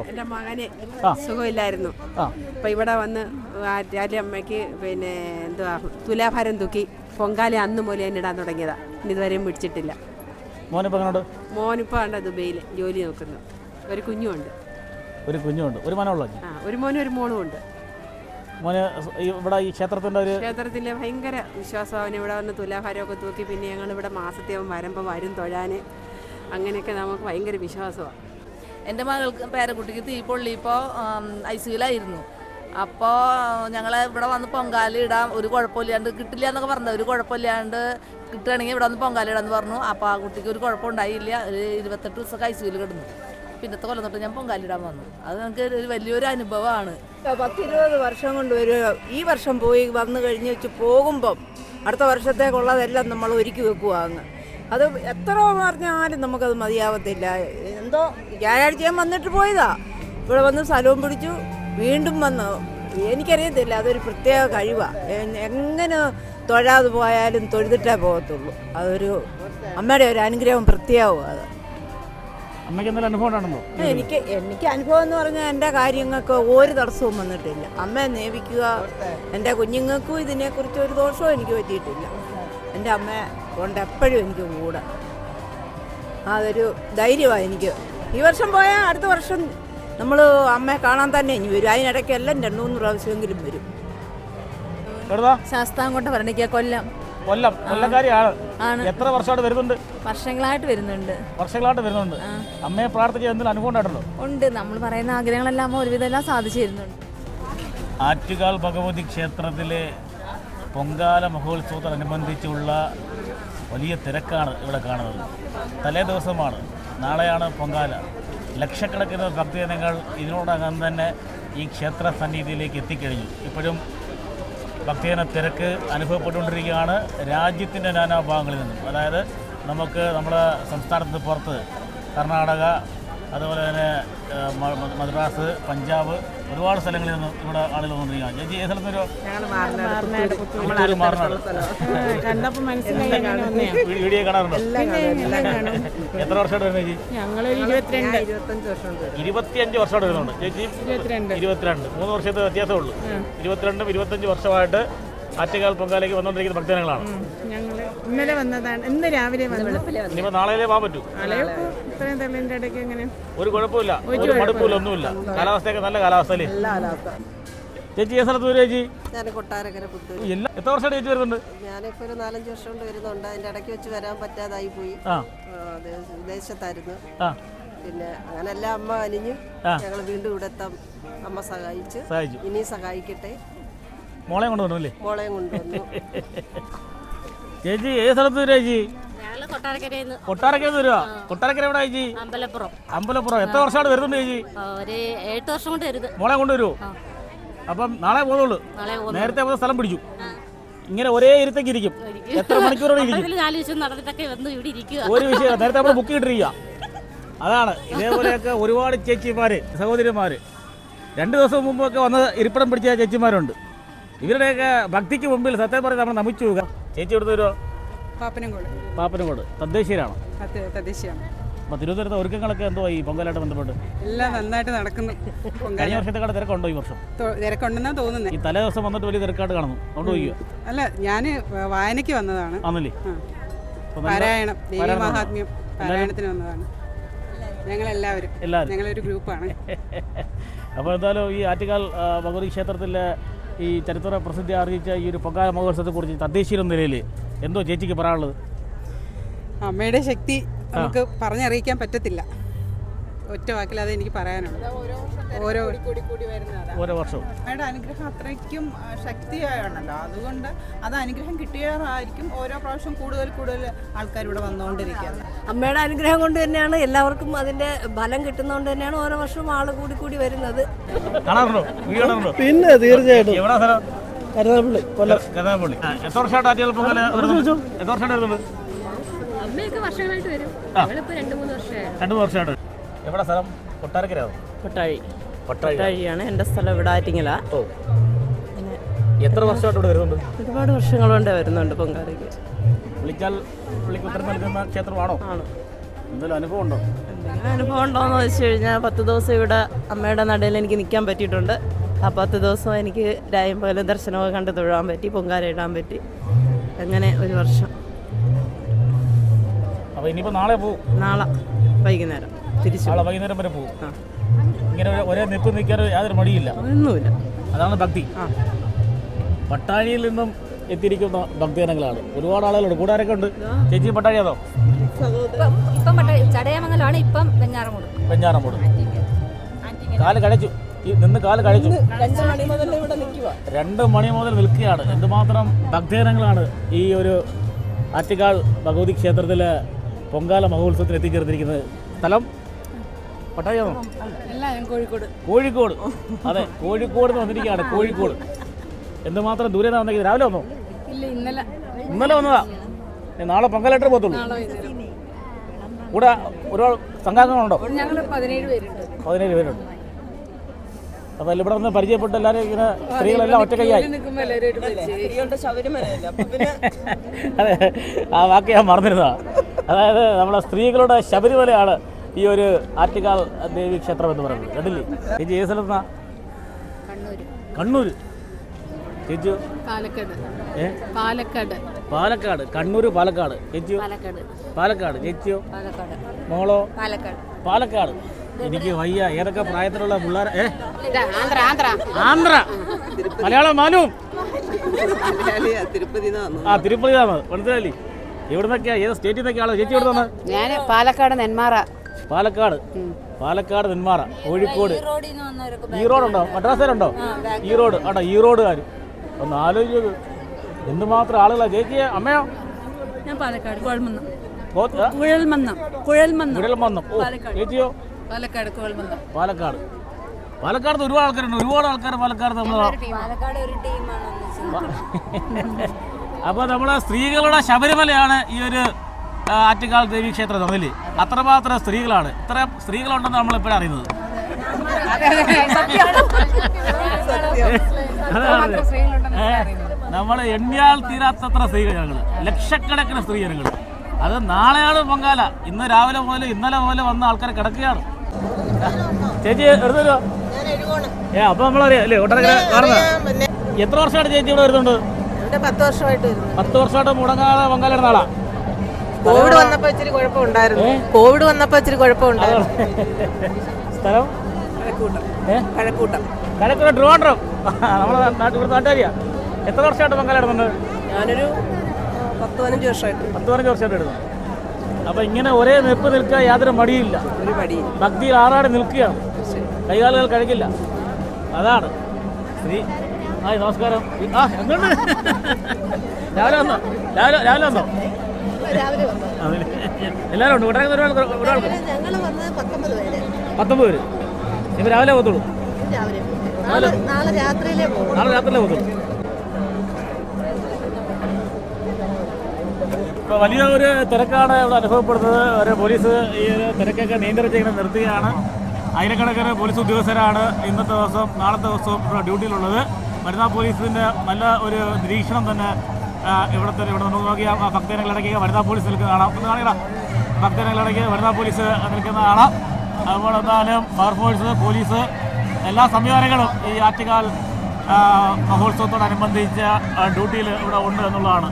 എന്റെ മകന്. സുഖമില്ലായിരുന്നു. ആ. അപ്പം ഇവിടെ വന്ന് ആറ്റാലി അമ്മയ്ക്ക് പിന്നെ എന്തുവാ തുലാഭാരം തൂക്കി പൊങ്കാല അന്ന് മുതലേ ഇടാൻ തുടങ്ങിയതാ. ഇതുവരെയും പിടിച്ചിട്ടില്ല. മോനിപ്പോ മോനിപ്പോ ഉണ്ട് ദുബൈയിൽ ജോലി നോക്കുന്നു. ഒരു കുഞ്ഞുണ്ട് ഒരു കുഞ്ഞുണ്ട് ഒരു മോനുള്ള ഒരു മോനും ഒരു മോളും ഉണ്ട്. മോന് ഇവിടെ ഈ ക്ഷേത്രത്തിന്റെ ഒരു ക്ഷേത്രത്തിലെ ഭയങ്കര വിശ്വാസമാണ് ഇവിടെ വന്ന് തുലാഭാരമൊക്കെ തൂക്കി പിന്നെ ഞങ്ങൾ ഇവിടെ മാസത്തെയും വരുമ്പോൾ വരും തൊഴാൻ അങ്ങനെയൊക്കെ നമുക്ക് ഭയങ്കര വിശ്വാസമാണ് എന്റെ മകൾക്ക് പേരക്കുട്ടിക്ക് തീ പൊള്ളിയപ്പോൾ ഐ സിയിലായിരുന്നു അപ്പോൾ ഞങ്ങൾ ഇവിടെ വന്ന് പൊങ്കാല ഇടാം ഒരു കുഴപ്പമില്ലാണ്ട് കിട്ടില്ല എന്നൊക്കെ പറഞ്ഞത് ഒരു കുഴപ്പമില്ലാണ്ട് കിട്ടുകയാണെങ്കിൽ ഇവിടെ വന്ന് പൊങ്കാല ഇടാന്ന് പറഞ്ഞു. അപ്പോൾ ആ കുട്ടിക്ക് ഒരു കുഴപ്പമുണ്ടായില്ല ഒരു ഇരുപത്തെട്ട് ദിവസമൊക്കെ ഐ സിയിൽ കിടന്നു. പിന്നത്തെ കൊല്ലം തൊട്ട് ഞാൻ പൊങ്കാല ഇടാൻ വന്നു. അത് നമുക്ക് ഒരു വലിയൊരു അനുഭവമാണ്. പത്തിരുപത് വർഷം കൊണ്ട് ഒരു ഈ വർഷം പോയി വന്നു കഴിഞ്ഞ് വെച്ച് പോകുമ്പം അടുത്ത വർഷത്തേക്കുള്ളതെല്ലാം നമ്മൾ ഒരുക്കി വെക്കുക അത് എത്ര പറഞ്ഞാലും നമുക്കത് മതിയാവത്തില്ല. എന്തോ വ്യാഴാഴ്ച ഞാൻ വന്നിട്ട് പോയതാ. ഇവിടെ വന്ന് സ്ഥലവും പിടിച്ചു. വീണ്ടും വന്ന്. എനിക്കറിയത്തില്ല അതൊരു പ്രത്യേക കഴിവാണ് എങ്ങനെ തൊഴാതെ പോയാലും തൊഴുതിട്ടേ പോകത്തുള്ളൂ. അതൊരു അമ്മയുടെ ഒരു അനുഗ്രഹം പ്രത്യേകവും അത്. അമ്മയ്ക്ക് എന്തെങ്കിലും അനുഭവം എനിക്ക് എനിക്ക് അനുഭവം എന്ന് പറഞ്ഞാൽ എന്റെ കാര്യങ്ങൾക്ക് ഒരു തടസ്സവും വന്നിട്ടില്ല. അമ്മയെ നിയമിക്കുക എന്റെ കുഞ്ഞുങ്ങൾക്കും ഇതിനെക്കുറിച്ച് ഒരു ദോഷവും എനിക്ക് പറ്റിയിട്ടില്ല. എന്റെ അമ്മ കൊണ്ട് എപ്പോഴും എനിക്ക് കൂടെ. അതൊരു ധൈര്യമാണ് എനിക്ക്. ഈ വർഷം പോയാൽ അടുത്ത വർഷം നമ്മൾ അമ്മയെ കാണാൻ തന്നെ ഇനി വരും. അതിനിടയ്ക്കെല്ലാം രണ്ടു മൂന്ന് പ്രാവശ്യമെങ്കിലും വരും. ശാസ്താം ശാസ്താംകോട്ട ഭരണിക്ക കൊല്ലം. കൊല്ലം. കൊല്ലക്കാരിയാണ്. എത്ര വർഷമായിട്ട് വരുന്നുണ്ട്? വർഷങ്ങളായിട്ട് വരുന്നുണ്ട്. വർഷങ്ങളായിട്ട് വരുന്നുണ്ട്. അമ്മയെ പ്രാർത്ഥിച്ച എന്തെങ്കിലും അനുഭവം ഉണ്ടായിട്ടുണ്ടോ? ഉണ്ട്. നമ്മൾ പറയുന്ന ആഗ്രഹങ്ങളെല്ലാം ഒരുവിധം എല്ലാം സാധിച്ചു തരുന്നുണ്ട് ആറ്റുകാൽ ഭഗവതി ക്ഷേത്രത്തിലെ പൊങ്കാല മഹോത്സവത്തോടനുബന്ധിച്ചുള്ള വലിയ തിരക്കാണ് ഇവിടെ കാണുന്നത്. തലേ ദിവസമാണ്. നാളെയാണ് പൊങ്കാല. ലക്ഷക്കണക്കിന് ഭക്തജനങ്ങൾ ഇതിനോടകം തന്നെ ഈ ക്ഷേത്ര സന്നിധിയിലേക്ക് എത്തിക്കഴിഞ്ഞു. ഇപ്പോഴും ഭക്തജന തിരക്ക് അനുഭവപ്പെട്ടുകൊണ്ടിരിക്കുകയാണ് രാജ്യത്തിന്റെ നാനാഭാഗങ്ങളിൽ നിന്നും. അതായത് നമുക്ക് നമ്മുടെ സംസ്ഥാനത്ത് പുറത്ത് കർണാടക അതുപോലെ തന്നെ മദ്രാസ് പഞ്ചാബ് ഒരുപാട് സ്ഥലങ്ങളിൽ നിന്ന് ഇവിടെ ആളുകൾ വന്നിരിക്കുകയാണ്. ചേച്ചി ഏത് സ്ഥലത്തൊരു. വീഡിയോ കാണാറുണ്ടോ? എത്ര വർഷമായിട്ട് വരുന്നത് ചേച്ചി? ഇരുപത്തിയഞ്ച് വർഷമായിട്ട് വരുന്നുണ്ട്. ചേച്ചി? ഇരുപത്തിരണ്ട്. ഇരുപത്തിരണ്ട്. മൂന്ന് വർഷത്തെ വ്യത്യാസമുള്ളൂ ഇരുപത്തിരണ്ടും ഇരുപത്തഞ്ച് വർഷമായിട്ട് ആറ്റുകാൽ പൊങ്കാലേക്ക് വന്നുകൊണ്ടിരിക്കുന്ന ഭക്തജനങ്ങളാണ്. ഞങ്ങൾ ഇന്നലെ വന്നതാണ്. ഇന്ന് രാവിലെ വന്നു. ഇനിയിപ്പോൾ നാളെയിലേ പോകാൻ പറ്റൂ? ഇത്രയും തള്ളിന്റെ ഇടയ്ക്ക് എങ്ങനെ? ഒരു കുഴപ്പമില്ല. ഒരു മടുപ്പില്ല ഒന്നുമില്ല. കാലാവസ്ഥയൊക്കെ നല്ല കാലാവസ്ഥയിൽ ചേച്ചി ഏത് സ്ഥലത്ത് വരും ചേച്ചി? ഞാൻ കൊട്ടാരക്കര പുത്തൂർ എല്ലാ എത്ര വർഷമായിട്ട് ചേച്ചി വരുന്നുണ്ട്? ഞാനിപ്പോ ഒരു നാലഞ്ച് വർഷം കൊണ്ട് വരുന്നുണ്ട്. അതിന്റെ ഇടയ്ക്ക് വെച്ച് വരാൻ പറ്റാതായി പോയി. വിദേശത്തായിരുന്നു. ആ. പിന്നെ അങ്ങനെ എല്ലാം അമ്മ അനിഞ്ഞു. ഞങ്ങൾ വീണ്ടും ഇവിടെ എത്താം. അമ്മ സഹായിച്ചു ഇനിയും ഇനി സഹായിക്കട്ടെ. മോളെ കൊണ്ടുവന്നു അല്ലേ? മോളെയും കൊണ്ടുവന്നു. ചേച്ചി ഏത് സ്ഥലത്ത് വരും ചേച്ചി? ഞങ്ങൾ കൊട്ടാരക്കരയിൽ നിന്ന് കൊട്ടാരക്കര വരുവാ കൊട്ടാരക്കര എവിടെ ചേച്ചി? അമ്പലപ്പുറം. അമ്പലപ്പുറം. എത്ര വർഷമാണ് വരുന്നുണ്ട് ചേച്ചി? ആ, ഒരു എട്ട് വർഷം കൊണ്ട് വരുത് മോളെ കൊണ്ടുവരുമോ അപ്പം നാളെ പോകുന്നുള്ളൂ നാളെ. നേരത്തെ പോകുന്ന സ്ഥലം പിടിച്ചു ഇങ്ങനെ ഒരേ ഇരുത്തേക്ക് ഇരിക്കും. എത്ര മണിക്കൂറോടെ ഇരിക്കും? അമ്പലത്തിൽ നാല് ദിവസം നടന്നിട്ടൊക്കെ വന്ന് ഇവിടെ ഇരിക്കുക. ഒരു വിഷയം നേരത്തെ നമ്മൾ ബുക്ക് ഇട്ടിരിക്കുക. അതാണ്. ഇതേപോലെയൊക്കെ ഒരുപാട് ചേച്ചിമാര് സഹോദരിമാര്. രണ്ട് ദിവസം മുമ്പൊക്കെ വന്ന് ഇരിപ്പിടം പിടിച്ച ചേച്ചിമാരുണ്ട്. ഇവരുടെയൊക്കെ ഭക്തിക്ക് മുമ്പിൽ സത്യം പറഞ്ഞ് നമ്മൾ നമിച്ചു ചേച്ചി എടുത്ത് ഒരു പാപ്പനംകോട്. പാപ്പനംകോട്. തദ്ദേശീയരാണ്? തദ്ദേശീയമാണ് അപ്പോൾ തിരുവനന്തപുരത്തെ ഒരുക്കങ്ങളൊക്കെ എന്തോ ഈ പൊങ്കലായിട്ട് ബന്ധപ്പെട്ട്? എല്ലാം നന്നായിട്ട് നടക്കുന്നു. കഴിഞ്ഞ വർഷത്തെക്കാട് തിരക്കുണ്ടോ ഈ വർഷം? തിരക്കുണ്ടെന്നാ തോന്നുന്നു. ഈ തലേ ദിവസം വന്നിട്ട് വലിയ തിരക്കായിട്ട് കാണുന്നു. അതുകൊണ്ട് പോയി അല്ല ഞാൻ വായനയ്ക്ക് വന്നതാണ്. ആണല്ലേ പാരായണം ദേവി മഹാത്മ്യം പാരായണത്തിന് വന്നതാണ്. ഞങ്ങളെല്ലാവരും. എല്ലാവരും. ഞങ്ങളൊരു ഗ്രൂപ്പാണ്. അപ്പോൾ എന്തായാലും ഈ ആറ്റുകാൽ ഭഗവതി ക്ഷേത്രത്തിലെ ഈ ചരിത്ര പ്രസിദ്ധി ആർജിച്ച ഈ ഒരു പൊങ്കാല മഹോത്സവത്തെക്കുറിച്ച് തദ്ദേശീയ നിലയിൽ എന്തോ ചേച്ചിക്ക് പറയാനുള്ളത്? അമ്മയുടെ ശക്തി നമുക്ക് പറഞ്ഞറിയിക്കാൻ പറ്റത്തില്ല. ഒറ്റ വാക്കിൽ അത് എനിക്ക് പറയാനുള്ളത് ഓരോ കൂടി കൂടി വരുന്നതാണ് ഓരോ വർഷവും. അമ്മയുടെ അനുഗ്രഹം അത്രയ്ക്കും ശക്തിയായണല്ലോ ശക്തിയാണല്ലോ അതുകൊണ്ട് അത് അനുഗ്രഹം കിട്ടിയതായിരിക്കും ഓരോ പ്രാവശ്യം കൂടുതൽ കൂടുതൽ ആൾക്കാർ ഇവിടെ വന്നുകൊണ്ടിരിക്കുന്നത്. അമ്മയുടെ അനുഗ്രഹം കൊണ്ട് തന്നെയാണ് എല്ലാവർക്കും അതിന്റെ ഫലം കിട്ടുന്നതുകൊണ്ട് തന്നെയാണ് ഓരോ വർഷവും ആൾ കൂടി കൂടി വരുന്നത്. പിന്നെ തീർച്ചയായിട്ടും. കരുനാഗപ്പള്ളി കൊല്ലം. കരുനാഗപ്പള്ളി. എത്ര വർഷമായിട്ട്? എത്ര വർഷമായിട്ട് വരുന്നത്? അമ്മയൊക്കെ വർഷങ്ങളായിട്ട് വരും. രണ്ട് മൂന്ന് വർഷമായിട്ട്. എവിടെ സ്ഥലം? കൊട്ടാരക്കരയാണോ? കൊട്ടാഴി കൊട്ടാഴിയാണ് എന്റെ സ്ഥലം ഇവിടെ ആറ്റിങ്ങല. ഓ. എത്ര വർഷമായിട്ട് ഇവിടെ വരുന്നുണ്ട്? ഒരുപാട് വർഷങ്ങളുണ്ട് വരുന്നുണ്ട് പൊങ്കാലയ്ക്ക്. വിളിച്ചാൽ വിളിക്ക് ഉത്തരം നൽകുന്ന ക്ഷേത്രമാണോ? ആണ്. എന്തെങ്കിലും അനുഭവം ഉണ്ടോ? എന്തെങ്കിലും അനുഭവം ഉണ്ടോയെന്ന് വെച്ച് കഴിഞ്ഞാൽ പത്ത് ദിവസം ഇവിടെ അമ്മയുടെ നടയിൽ എനിക്ക് നിൽക്കാൻ പറ്റിയിട്ടുണ്ട്. ആ പത്ത് ദിവസം എനിക്ക് രായം പോലെ ദർശനമൊക്കെ കണ്ട് തൊഴാൻ പറ്റി പൊങ്കാല ഇടാൻ പറ്റി. അങ്ങനെ ഒരു വർഷം. അപ്പോൾ ഇനിയിപ്പോൾ നാളെ പോകും നാളെ വൈകുന്നേരം. തിരിച്ചു. നാളെ വൈകുന്നേരം വരെ പോകും. ഇങ്ങനെ ഒരു- ഒരേ നിപ്പ് നിൽക്കാൻ യാതൊരു മടിയില്ല. ഒന്നുമില്ല. അതാണ് ഭക്തി. പട്ടാഴിയിൽ നിന്നും എത്തിയിരിക്കുന്ന ഭക്തജനങ്ങളാണ്. ഒരുപാട് ആളുകളുണ്ട്. കൂടാരൊക്കെ ഉണ്ട്. ചേച്ചി പട്ടാഴിയാണോ ഇപ്പം ചടയമംഗലാണ് ഇപ്പം വെഞ്ഞാറമൂട്. വെഞ്ഞാറമൂട്. കാൽ കഴിച്ചു. നിന്ന് കാൽ കഴിച്ചു. രണ്ട് മണി മുതൽ ഇവിടെ നിൽക്കുക രണ്ട് മണി മുതൽ നിൽക്കുകയാണ്. എന്തുമാത്രം ഭക്തജനങ്ങളാണ് ഈ ഒരു ആറ്റിക്കാൾ ഭഗവതി ക്ഷേത്രത്തിലെ പൊങ്കാല മഹോത്സവത്തിന് എത്തിച്ചേർന്നിരിക്കുന്നത് സ്ഥലം പട്ടാഴിയാണോ എല്ലാവരും കോഴിക്കോട്. കോഴിക്കോട്. അതെ കോഴിക്കോട് നിന്ന് വന്നിരിക്കുകയാണ് കോഴിക്കോട്. എന്തുമാത്രം ദൂരെ നിന്ന് വന്നിരിക്കുന്നത് രാവിലെ വന്നോ? ഇല്ല ഇന്നലെ. ഇന്നലെ വന്നതാ? നാളെ പങ്കാളിട്ട് പോകത്തുള്ളൂ. കൂടെ ഒരാൾ സംഘാംഗങ്ങളുണ്ടോ? പതിനേഴ് പേരുണ്ട്. അപ്പൊ പേരുണ്ട്. അപ്പോൾ ഇവിടെ നിന്ന് പരിചയപ്പെട്ട എല്ലാരും ഇങ്ങനെ സ്ത്രീകളെല്ലാം ഒറ്റക്കൈയായി അതെ ആ വാക്ക് ഞാൻ മറന്നിരുന്നതാ. അതായത് നമ്മളെ സ്ത്രീകളുടെ ശബരിമലയാണ് ഈ ഒരു ആറ്റുകാൽ ദേവി ക്ഷേത്രം എന്ന് പറയുന്നത്. കണ്ടില്ലേ? ചേച്ചി ഏത് സ്ഥലത്താ കണ്ണൂർ ചേച്ചി? പാലക്കാട്. ഏ? പാലക്കാട്. പാലക്കാട്. കണ്ണൂർ പാലക്കാട്. ചേച്ചിയോ? പാലക്കാട്. ചേച്ചിയോ? മോളോ? പാലക്കാട്. പാലക്കാട്. എനിക്ക് വയ്യ. ഏതൊക്കെ പ്രായത്തിലുള്ള പിള്ളേർ ഏ? ആന്ധ്ര മലയാളം മാനും. ആ തിരുപ്പതി മനസ്സിലായി എവിടെ നിന്നൊക്കെയാ ഏത് സ്റ്റേറ്റിൽ നിന്നൊക്കെയാണോ ചേച്ചി എവിടെ നിന്ന് ഞാൻ പാലക്കാട് നെന്മാറ. പാലക്കാട്. പാലക്കാട് നെന്മാറ കോഴിക്കോട്. ഈറോഡുണ്ടോ മദ്രാസയിലുണ്ടോ? ഈറോഡ് ആണ്ടോ ഈറോഡുകാർ ഒന്ന് ആലോചിച്ചത് എന്തുമാത്രം ആളുകളാ? ചേച്ചി അമ്മയോ? ഞാൻ പാലക്കാട് കുഴൽമന്നം. ഓ, ആ? കുഴൽമന്നം കുഴൽമന്നം. കുഴൽമന്നം. ഓ ചേച്ചിയോ? പാലക്കാട് കുഴൽമന്നം. പാലക്കാട്. പാലക്കാട് ഒരുപാട് ആൾക്കാരുണ്ട്. ഒരുപാട് ആൾക്കാർ പാലക്കാട് നമ്മൾ ടീമാണ് അപ്പോൾ നമ്മളെ സ്ത്രീകളുടെ ശബരിമലയാണ് ഈ ഒരു ആറ്റുകാൽ ദേവി ക്ഷേത്രം തമ്മിൽ അത്രമാത്രം സ്ത്രീകളാണ്. ഇത്ര സ്ത്രീകളുണ്ടെന്ന് നമ്മളിപ്പോഴും അറിയുന്നത്. നമ്മൾ എണ്ണിയാൽ തീരാത്തത്ര സ്ത്രീകൾ ഞങ്ങൾ ലക്ഷക്കണക്കിന് സ്ത്രീ ജനങ്ങൾ അത് നാളെയാണ് പൊങ്കാല. ഇന്ന് രാവിലെ മുതൽ ഇന്നലെ മുതൽ വന്ന ആൾക്കാർ കിടക്കുകയാണ്. ചേച്ചി എടുത്തല്ലോ ഏ അപ്പൊ നമ്മളറിയാം അല്ലേ? ഒട്ടനക്കര എത്ര വർഷമായിട്ട് ചേച്ചി ഇവിടെ വരുന്നുണ്ട്? പത്ത് വർഷമായിട്ട് വരുന്നു പത്ത് വർഷമായിട്ട് മുടങ്ങാതെ പൊങ്കാല ഇടുന്ന ആളാ? കോവിഡ് വന്നപ്പോ ഇച്ചിരി കുഴപ്പമുണ്ടായിരുന്നു. കോവിഡ് വന്നപ്പോ ഇച്ചിരി കുഴപ്പമുണ്ടായിരുന്നു. സ്ഥലം? കഴക്കൂട്ടം. ട്രിവാൻഡ്രം നാട്ടിൽ നാട്ടുകാരിയാ. എത്ര വർഷമായിട്ട് പങ്കാളിടുന്നുണ്ട് ഞാനൊരു പത്ത് പതിനഞ്ച് വർഷമായിട്ട്. പത്ത് പതിനഞ്ച് വർഷമായിട്ട് ഇടുന്നു. അപ്പൊ ഇങ്ങനെ ഒരേ നിൽപ്പ് നിൽക്കാൻ യാതൊരു മടിയില്ല. ഭക്തിയിൽ ആറാടി നിൽക്കുകയാണ്. കൈകാലുകൾ കഴിക്കില്ല അതാണ്. ശ്രീ ഹായ് നമസ്കാരം. ആ എന്തുണ്ട് രാവിലെ വന്നോ? രാവിലെ രാവിലെ വന്നോ. എല്ലാവരും ഉണ്ട്. ഒരാൾ ഒരാൾ വന്ന് പത്തൊമ്പത് പേര്. ഇപ്പം രാവിലെ പോകത്തുള്ളൂ? നാളെ രാത്രിയിലേ പോകത്തുള്ളൂ. ഇപ്പോൾ വലിയ ഒരു തിരക്കാണ് ഇവിടെ അനുഭവപ്പെടുന്നത്. ഒരു പോലീസ് ഈ ഒരു തിരക്കൊക്കെ നിയന്ത്രിച്ച് ഇങ്ങനെ നിർത്തുകയാണ്. ആയിരക്കണക്കിന് പോലീസ് ഉദ്യോഗസ്ഥരാണ് ഇന്നത്തെ ദിവസം നാളത്തെ ദിവസവും ഡ്യൂട്ടിയിലുള്ളത്. വനിതാ പോലീസിന്റെ നല്ല ഒരു നിരീക്ഷണം തന്നെ ഇവിടുത്തെ ഇവിടെ നമുക്ക് നോക്കിയാൽ ഭക്തജനങ്ങളിടയ്ക്ക് വനിതാ പോലീസ് നിൽക്കുന്ന കാണാം. ഒന്ന് കാണിക്കണം ഭക്തജനങ്ങളിടയ്ക്ക് വനിതാ പോലീസ് നിൽക്കുന്ന കാണാം. അതുപോലെ എന്തായാലും ഫയർഫോഴ്സ് പോലീസ് എല്ലാ സംവിധാനങ്ങളും ഈ ആറ്റുകാൽ മഹോത്സവത്തോടനുബന്ധിച്ച ഡ്യൂട്ടിയിൽ ഇവിടെ ഉണ്ട് എന്നുള്ളതാണ്.